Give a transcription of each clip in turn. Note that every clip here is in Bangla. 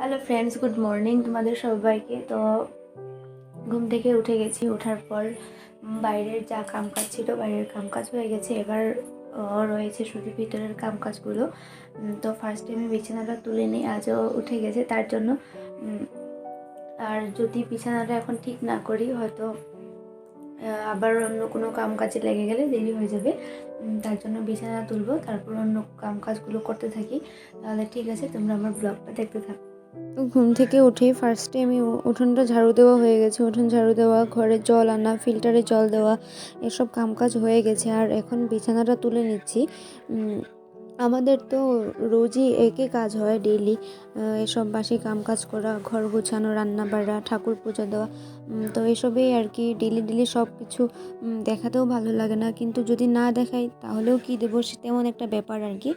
হ্যালো ফ্রেন্ডস গুড মর্নিং তোমাদের সবাইকে। তো ঘুম থেকে উঠে গেছি। ওঠার পর বাইরের যা কামকাজ ছিল, বাইরের কামকাজ হয়ে গেছে। এবার রয়েছে শুধু ভিতরের কামকাজগুলো। তো ফার্স্টে আমি বিছানাটা তুলে নিই আজও উঠে গেছে। তার জন্য আর যদি বিছানাটা এখন ঠিক না করি, হয়তো আবার অন্য কোনো কাম কাজে লেগে গেলে দেরি হয়ে যাবে। তার জন্য বিছানা তুলবো। তারপর অন্য কাম কাজগুলো করতে থাকি। তাহলে ঠিক আছে, তোমরা আমার ব্লগটা দেখতে থাকো। ঘুম থেকে উঠে ফার্স্টে আমি উঠোনটা ঝাড়ু দেওয়া হয়ে গেছে। উঠোন ঝাড়ু দেওয়া, ঘরে জল আনা ফিল্টারে জল দেওয়া, এসব কামকাজ হয়ে গেছে। আর এখন বিছানাটা তুলে নিচ্ছি। আমাদের তো রোজই একই কাজ হয় ডেইলি এসব বাসি কামকাজ করা, ঘর গোছানো রান্না বাড়া ঠাকুর পুজো দেওয়া তো এসবেই আর কি ডেলি ডেলি সব কিছু দেখাতেও ভালো লাগে না। কিন্তু যদি না দেখাই, তাহলেও কি দেবো সে তেমন একটা ব্যাপার আর কি।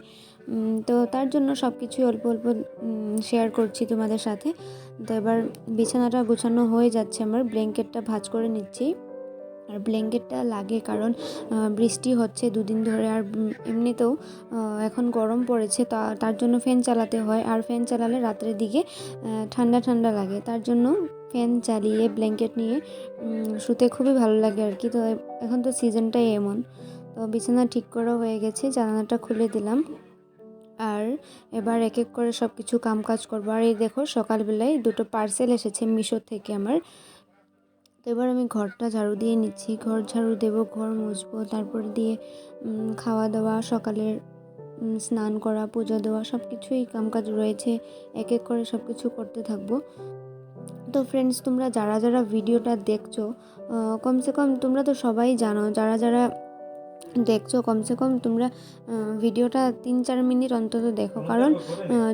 তো তার জন্য সব কিছুই অল্প অল্প শেয়ার করছি তোমাদের সাথে। তো এবার বিছানাটা গোছানো হয়ে যাচ্ছে আমার। ব্ল্যাঙ্কেটটা ভাজ করে নিচ্ছি। আর ব্ল্যাঙ্কেটটা লাগে কারণ বৃষ্টি হচ্ছে দুদিন ধরে। আর এমনিতেও এখন গরম পড়েছে। তা, তার জন্য ফ্যান চালাতে হয়। আর ফ্যান চালালে রাত্রের দিকে ঠান্ডা ঠান্ডা লাগে। তার জন্য ফ্যান চালিয়ে ব্ল্যাঙ্কেট নিয়ে শুতে খুবই ভালো লাগে আর কি। তো এখন তো সিজনটাই এমন। তো বিছানা ঠিক করা হয়ে গেছে। জানালাটা খুলে দিলাম। আর এবার এক এক করে সব কিছু কাম কাজ করব। আর এই দেখো, সকালবেলায় দুটো পার্সেল এসেছে মিশো থেকে আমার। তো এবার আমি ঘরটা ঝাড়ু দিয়ে নিচ্ছি। ঘর ঝাড়ু দেবো, ঘর মুছবো, তারপর দিয়ে খাওয়া দাওয়া সকালের স্নান করা, পুজো দেওয়া সব কিছুই কামকাজ রয়েছে। এক এক করে সব কিছু করতে থাকব। তো ফ্রেন্ডস তোমরা যারা যারা ভিডিওটা দেখছ কমসে কম তোমরা তো সবাই জানো, যারা যারা দেখছ কমসে কম তোমরা ভিডিওটা তিন চার মিনিট অন্তত দেখো। কারণ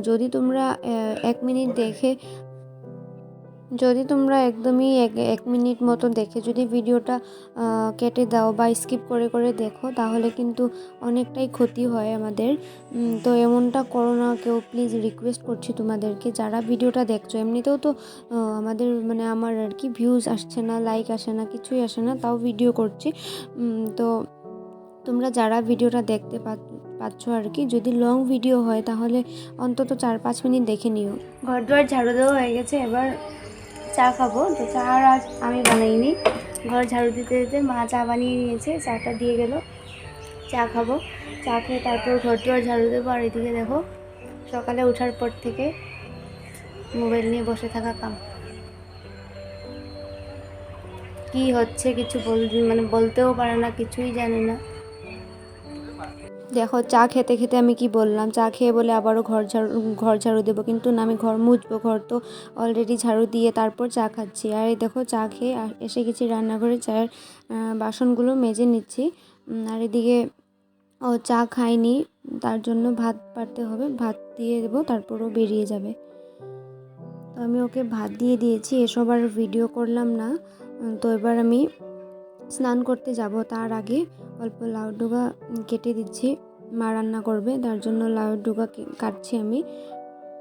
যদি তোমরা এক মিনিট দেখে, যদি তোমরা একদমই এক মিনিট মতো দেখে যদি ভিডিওটা কেটে দাও বা স্কিপ করে করে দেখো, তাহলে কিন্তু অনেকটাই ক্ষতি হয় আমাদের। তো এমনটা করো না, কেউ প্লিজ রিকোয়েস্ট করছি তোমাদেরকে, যারা ভিডিওটা দেখছ। এমনিতেও তো আমাদের মানে আমার আর কি ভিউজ আসছে না লাইক আসে না, কিছুই আসে না, তাও ভিডিও করছি। তো তোমরা যারা ভিডিওটা দেখতে পাচ্ছ আর কি, যদি লং ভিডিও হয় তাহলে অন্তত চার পাঁচ মিনিট দেখে নিও। ঘর দুয়ার ঝাড়ু দেওয়া হয়ে গেছে, এবার চা খাব। তো চা আর আজ আমি বানাইনি। ঘর ঝাড়ু দিতে দিতে মা চা বানিয়ে নিয়েছে, চাটা দিয়ে গেল। চা খাব। চা খেয়ে তারপর ঘর দুয়ার ঝাড়ু দেবো। আর এদিকে দেখো, সকালে ওঠার পর থেকে মোবাইল নিয়ে বসে থাকা কাম। কি হচ্ছে কিছু বল মানে বলতেও পারে না, কিছুই জানে না। দেখো, চা খেতে খেতে আমি কি বললাম? চা খেয়ে বলে আবারও ঘর ঝাড়ু ঘর ঝাড়ু দেবো। কিন্তু না, আমি ঘর মুছবো, ঘর তো অলরেডি ঝাড়ু দিয়ে তারপর চা খাচ্ছি। আর এই দেখো, চা খেয়ে এসে গেছি রান্নাঘরে, চায়ের বাসনগুলো মেজে নিচ্ছি। আর এদিকে ও চা খায়নি, তার জন্য ভাত পারতে হবে। ভাত দিয়ে দেবো তারপরও বেরিয়ে যাবে। তো আমি ওকে ভাত দিয়ে দিয়েছি, এসব আর ভিডিও করলাম না। তো এবার আমি স্নান করতে যাব। তার আগে অল্প লাউ ডোগা কেটে দিচ্ছি। মা রান্না করবে, তার জন্য লাউ ডোগা কাটছি আমি।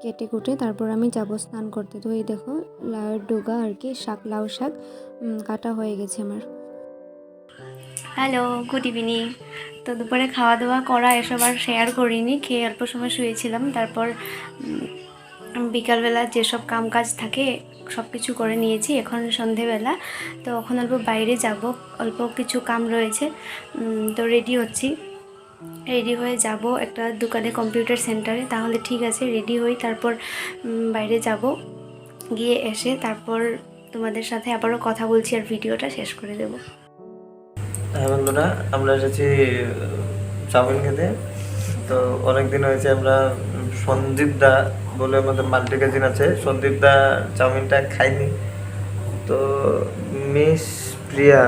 কেটে কুটে তারপর আমি যাব স্নান করতে। তো এই দেখো লাউয়ের ডোগা আর কি, শাক, লাউ শাক কাটা হয়ে গেছে আমার। হ্যালো গুড ইভিনিং তো দুপুরে খাওয়া দাওয়া করা এসব আর শেয়ার করিনি, খেয়ে অল্প সময় শুয়েছিলাম। তারপর বিকালবেলা যেসব কাম কাজ থাকে সব কিছু করে নিয়েছি, এখন সন্ধেবেলা। তো এখন অল্প বাইরে যাব, অল্প কিছু কাম রয়েছে। তো রেডি হচ্ছি। রেডি হয়ে যাব একটা দোকানে কম্পিউটার সেন্টারে তাহলে ঠিক আছে রেডি হই, তারপর বাইরে যাব। গিয়ে এসে তারপর তোমাদের সাথে আবারও কথা বলছি আর ভিডিওটা শেষ করে দেবো। হ্যাঁ বন্ধুরা, আমরা এসেছি, চাউমিন খেতে। তো অনেক দিন হয়েছে আমরা সন্দীপ দা বলে আমাদের মাল্টি কাজিন আছে। সন্দীপ দা চাউমিনটা খাইনি তো মিস প্রিয়া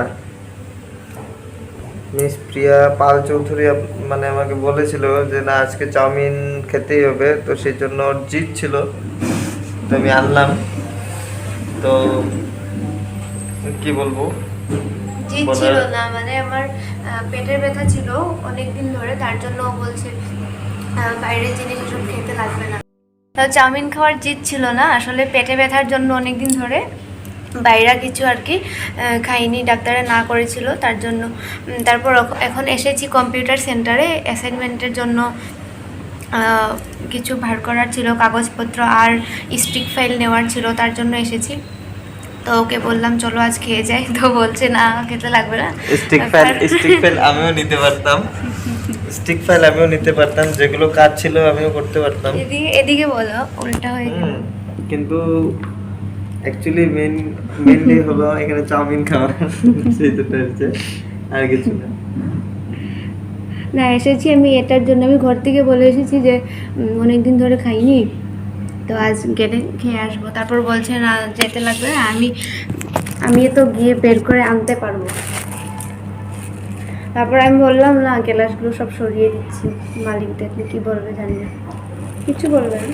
মিস প্রিয়া পাল চৌধুরী মানে আমাকে বলেছিল যে না আজকে চাউমিন খেতেই হবে। তো সেই জন্য ওর জিত ছিল। তো আমি আনলাম। তো কি বলব? জিত ছিল না মানে আমার পেটের ব্যথা ছিল অনেক দিন ধরে তার জন্য বলছে বাইরের জিনিস এসব খেতে লাগবে না। তো চাউমিন খাওয়ার জিত ছিল না আসলে পেটে ব্যথার জন্য অনেক দিন ধরে বাইরা কিছু আর কি খাইনি ডাক্তারে না করেছিল তার জন্য। তারপর এখন এসেছি কম্পিউটার সেন্টারে অ্যাসাইনমেন্টের জন্য কিছু ভার করার ছিল কাগজপত্র আর স্টিক ফাইল নেওয়ার ছিল তার জন্য এসেছি। তো ওকে বললাম চলো আজ খেয়ে যাই। তো বলছে না খেতে লাগবে না। স্টিক ফাইল স্টিক ফাইল আমিও নিতে পারতাম। স্টিক ফাইল আমিও নিতে পারতাম যেগুলো কাজ ছিল আমিও করতে পারতাম। এদিকে এদিকে বলো উল্টা হয়ে গেল। কিন্তু অ্যাকচুয়ালি মেন মেনলি হলো এখানে চাউমিন খাওয়া সেই দুটো হচ্ছে আর কিছু না। না এসেছি আমি এটার জন্য আমি ঘর থেকে বলে এসেছি যে অনেকদিন ধরে খাইনি। তো আজ গেলে খেয়ে আসব। তারপর বলছে না যেতে লাগবে আমি আমি তো গিয়ে বের করে আনতে পারব। তারপর আমি বললাম না গ্লাসগুলো সব সরিয়ে দিচ্ছি মালিক দেখলে কি বলবে জানি না। কিছু বলবে না।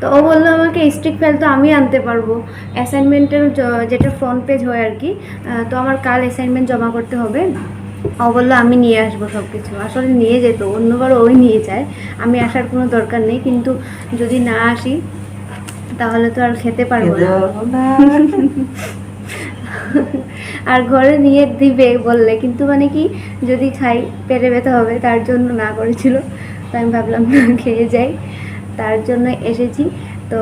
তো ও বলল আমাকে স্টিক ফেল তো আমি আনতে পারব। অ্যাসাইনমেন্টের যেটা ফ্রন্ট পেজ হয় আর কি তো আমার কাল অ্যাসাইনমেন্ট জমা করতে হবে। ও বলল আমি নিয়ে আসব সব কিছু আসলে নিয়ে যেত অন্যবার ওই নিয়ে যায়। আমি আসার কোনো দরকার নেই কিন্তু যদি না আসি তাহলে তো আর খেতে পারব না। আর ঘরে নিয়ে দিবে বললে, কিন্তু মানে কি যদি খাই, পেটে ব্যথা হবে, তার জন্য না করেছিল। তো আমি ভাবলাম খেয়ে যাই। তার জন্য এসেছি। তো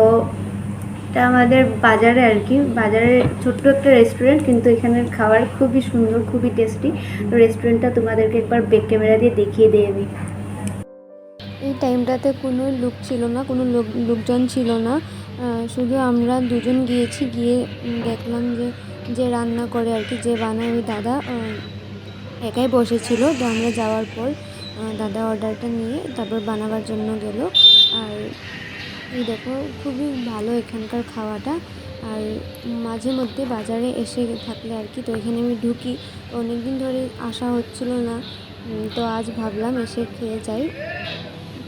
এটা আমাদের বাজারে আর কি। বাজারে ছোট্ট একটা রেস্টুরেন্ট কিন্তু এখানের খাবার খুবই সুন্দর, খুবই টেস্টি তো রেস্টুরেন্টটা তোমাদেরকে একবার বেক ক্যামেরা দিয়ে দেখিয়ে দিই আমি। এই টাইমটাতে কোনো লোক ছিল না, কোনো লোক, লোকজন ছিল না। শুধু আমরা দুজন গিয়েছি, গিয়ে দেখলাম যে যে রান্না করে আর কি, যে বানায় ওই দাদা একাই বসেছিল। তো আমরা যাওয়ার পর দাদা অর্ডারটা নিয়ে তারপর বানাবার জন্য গেল। আর এই দেখো, খুবই ভালো এখানকার খাওয়াটা। আর মাঝে মধ্যে বাজারে এসে থাকলে আর কি, তো এখানে আমি ঢুকি। অনেক দিন ধরে আসা হচ্ছিল না তো আজ ভাবলাম এসে খেয়ে যাই।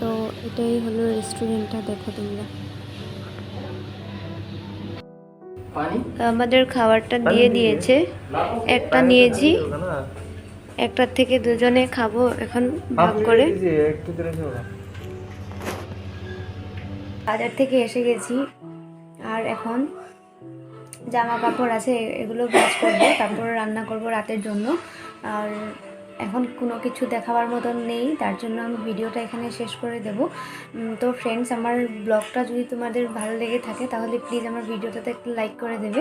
তো এটাই হলো রেস্টুরেন্টটা দেখো তোমরা। আমাদের খাবারটা দিয়ে দিয়েছে। একটা নিয়েছি। একটার থেকে দুজনে খাব এখন ভাগ করে। একটু। বাজার থেকে এসে গেছি। আর এখন জামা কাপড় আছে এগুলো ভাজ করব তারপর রান্না করব রাতের জন্য। আর এখন কোনো কিছু দেখাবার মতন নেই, তার জন্য আমি ভিডিওটা এখানে শেষ করে দেব। তো ফ্রেন্ডস আমার ব্লগটা যদি তোমাদের ভালো লেগে থাকে, তাহলে প্লিজ আমার ভিডিওটাতে একটু লাইক করে দেবে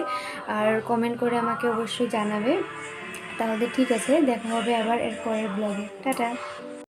আর কমেন্ট করে আমাকে অবশ্যই জানাবে। তাহলে ঠিক আছে, দেখা হবে আবার এর পরের ব্লগে টাটা!